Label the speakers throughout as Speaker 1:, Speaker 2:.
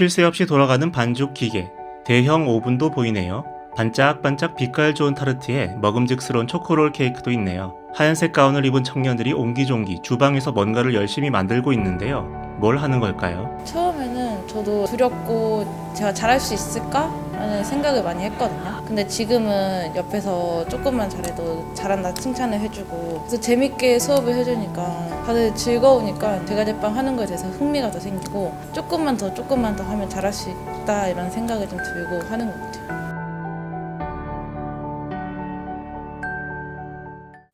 Speaker 1: 쉴 새 없이 돌아가는 반죽 기계, 대형 오븐도 보이네요. 반짝반짝 빛깔 좋은 타르트에 먹음직스러운 초코롤 케이크도 있네요. 하얀색 가운을 입은 청년들이 옹기종기 주방에서 뭔가를 열심히 만들고 있는데요. 뭘 하는 걸까요?
Speaker 2: 처음에는 저도 두렵고 제가 잘할 수 있을까? 라는 생각을 많이 했거든요. 근데 지금은 옆에서 조금만 잘해도 잘한다 칭찬을 해주고 그래서 재밌게 수업을 해주니까 다들 즐거우니까 대가제빵 하는 거에 대해서 흥미가 더 생기고 조금만 더 조금만 더 하면 잘할 수 있다 이런 생각이 좀 들고 하는 것 같아요.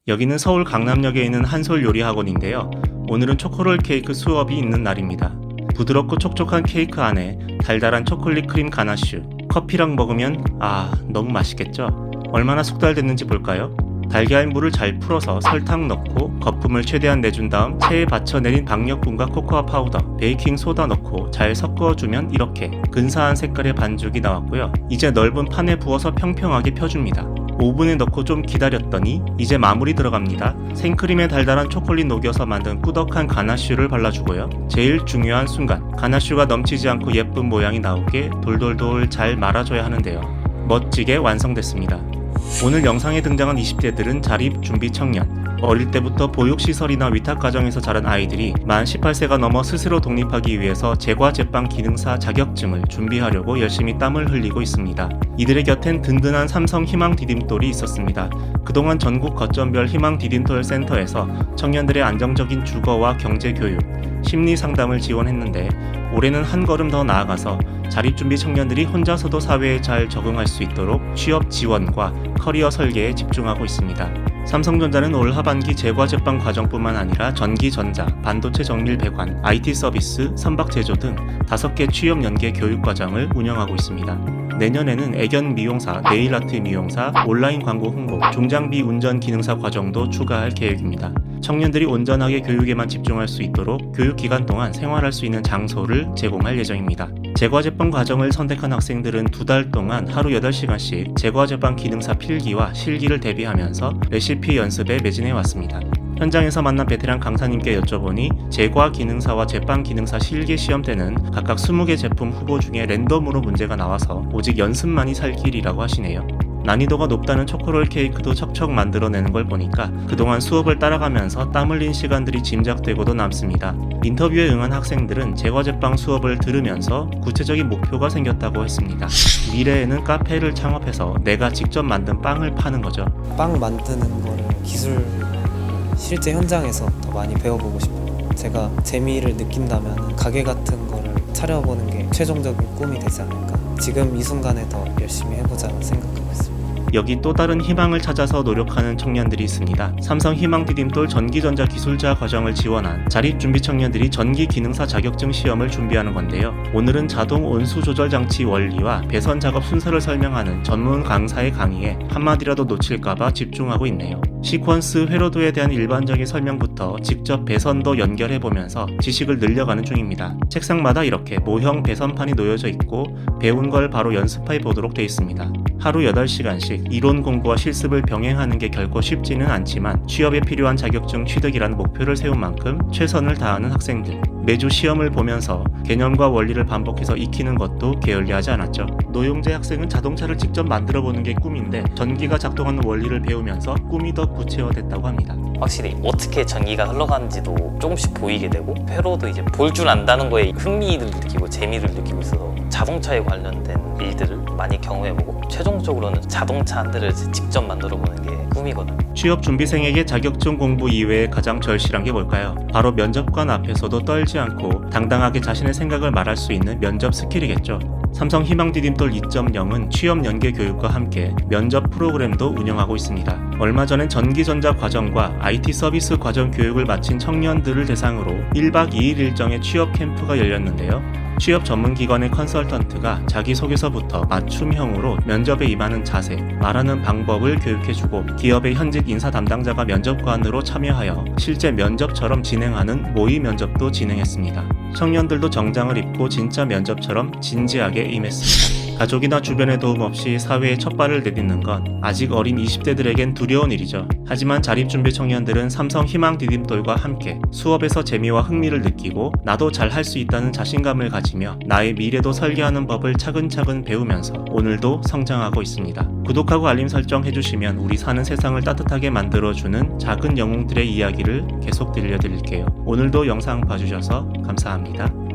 Speaker 1: 여기는 서울 강남역에 있는 한솔 요리 학원인데요. 오늘은 초코롤 케이크 수업이 있는 날입니다. 부드럽고 촉촉한 케이크 안에 달달한 초콜릿 크림 가나슈, 커피랑 먹으면 아 너무 맛있겠죠? 얼마나 숙달됐는지 볼까요? 달걀 물을 잘 풀어서 설탕 넣고 거품을 최대한 내준 다음 체에 받쳐 내린 박력분과 코코아 파우더, 베이킹 소다 넣고 잘 섞어주면 이렇게 근사한 색깔의 반죽이 나왔고요. 이제 넓은 판에 부어서 평평하게 펴줍니다. 오븐에 넣고 좀 기다렸더니 이제 마무리 들어갑니다. 생크림에 달달한 초콜릿 녹여서 만든 꾸덕한 가나슈를 발라주고요. 제일 중요한 순간 가나슈가 넘치지 않고 예쁜 모양이 나오게 돌돌돌 잘 말아줘야 하는데요. 멋지게 완성됐습니다. 오늘 영상에 등장한 20대들은 자립 준비 청년. 어릴 때부터 보육시설이나 위탁가정에서 자란 아이들이 만 18세가 넘어 스스로 독립하기 위해서 제과 제빵 기능사 자격증을 준비하려고 열심히 땀을 흘리고 있습니다. 이들의 곁엔 든든한 삼성 희망 디딤돌이 있었습니다. 그동안 전국 거점별 희망 디딤돌 센터에서 청년들의 안정적인 주거와 경제 교육, 심리 상담을 지원했는데 올해는 한 걸음 더 나아가서 자립준비 청년들이 혼자서도 사회에 잘 적응할 수 있도록 취업 지원과 커리어 설계에 집중하고 있습니다. 삼성전자는 올 하반기 제과 제빵 과정뿐만 아니라 전기 전자, 반도체 정밀 배관, IT 서비스, 선박 제조 등 5개 취업 연계 교육 과정을 운영하고 있습니다. 내년에는 애견 미용사, 네일 아트 미용사, 온라인 광고 홍보, 중장비 운전 기능사 과정도 추가할 계획입니다. 청년들이 온전하게 교육에만 집중할 수 있도록 교육 기간 동안 생활할 수 있는 장소를 제공할 예정입니다. 제과제빵 과정을 선택한 학생들은 두 달 동안 하루 8시간씩 제과제빵 기능사 필기와 실기를 대비하면서 레시피 연습에 매진해 왔습니다. 현장에서 만난 베테랑 강사님께 여쭤보니 제과 기능사와 제빵 기능사 실기 시험 때는 각각 20개 제품 후보 중에 랜덤으로 문제가 나와서 오직 연습만이 살 길이라고 하시네요. 난이도가 높다는 초코롤 케이크도 척척 만들어내는 걸 보니까 그동안 수업을 따라가면서 땀 흘린 시간들이 짐작되고도 남습니다. 인터뷰에 응한 학생들은 제과제빵 수업을 들으면서 구체적인 목표가 생겼다고 했습니다. 미래에는 카페를 창업해서 내가 직접 만든 빵을 파는 거죠.
Speaker 3: 빵 만드는 거를 기술 실제 현장에서 더 많이 배워보고 싶어요. 제가 재미를 느낀다면 가게 같은 거를 차려보는 게 최종적인 꿈이 되지 않을까. 지금 이 순간에 더 열심히 해보자 생각하고 있습니다.
Speaker 1: 여기 또 다른 희망을 찾아서 노력하는 청년들이 있습니다. 삼성 희망 디딤돌 전기전자 기술자 과정을 지원한 자립 준비 청년들이 전기 기능사 자격증 시험을 준비하는 건데요. 오늘은 자동 온수 조절 장치 원리와 배선 작업 순서를 설명하는 전문 강사의 강의에 한마디라도 놓칠까봐 집중하고 있네요. 시퀀스 회로도에 대한 일반적인 설명부터 직접 배선도 연결해 보면서 지식을 늘려가는 중입니다. 책상마다 이렇게 모형 배선판이 놓여져 있고 배운 걸 바로 연습해 보도록 되어 있습니다. 하루 8시간씩 이론 공부와 실습을 병행하는 게 결코 쉽지는 않지만 취업에 필요한 자격증 취득이라는 목표를 세운 만큼 최선을 다하는 학생들. 매주 시험을 보면서 개념과 원리를 반복해서 익히는 것도 게을리하지 않았죠. 노용재 학생은 자동차를 직접 만들어 보는 게 꿈인데 전기가 작동하는 원리를 배우면서 꿈이 더 구체화됐다고 합니다.
Speaker 4: 확실히 어떻게 전기가 흘러가는지도 조금씩 보이게 되고 회로도 이제 볼 줄 안다는 거에 흥미를 느끼고 재미를 느끼고 있어서 자동차에 관련된 일들을 많이 경험해보고 최종적으로는 자동차 한 대를 직접 만들어보는 게 꿈이거든요.
Speaker 1: 취업 준비생에게 자격증 공부 이외에 가장 절실한 게 뭘까요? 바로 면접관 앞에서도 떨지 않고 당당하게 자신의 생각을 말할 수 있는 면접 스킬이겠죠. 삼성 희망 디딤돌 2.0은 취업 연계 교육과 함께 면접 프로그램도 운영하고 있습니다. 얼마 전엔 전기전자 과정과 IT 서비스 과정 교육을 마친 청년들을 대상으로 1박 2일 일정의 취업 캠프가 열렸는데요. 취업 전문 기관의 컨설턴트가 자기소개서부터 맞춤형으로 면접에 임하는 자세, 말하는 방법을 교육해주고 기업의 현직 인사 담당자가 면접관으로 참여하여 실제 면접처럼 진행하는 모의 면접도 진행했습니다. 청년들도 정장을 입고 진짜 면접처럼 진지하게 임했습니다. 가족이나 주변의 도움 없이 사회에 첫 발을 내딛는 건 아직 어린 20대들에겐 두려운 일이죠. 하지만 자립준비 청년들은 삼성 희망 디딤돌과 함께 수업에서 재미와 흥미를 느끼고 나도 잘 할 수 있다는 자신감을 가지며 나의 미래도 설계하는 법을 차근차근 배우면서 오늘도 성장하고 있습니다. 구독하고 알림 설정 해주시면 우리 사는 세상을 따뜻하게 만들어주는 작은 영웅들의 이야기를 계속 들려드릴게요. 오늘도 영상 봐주셔서 감사합니다.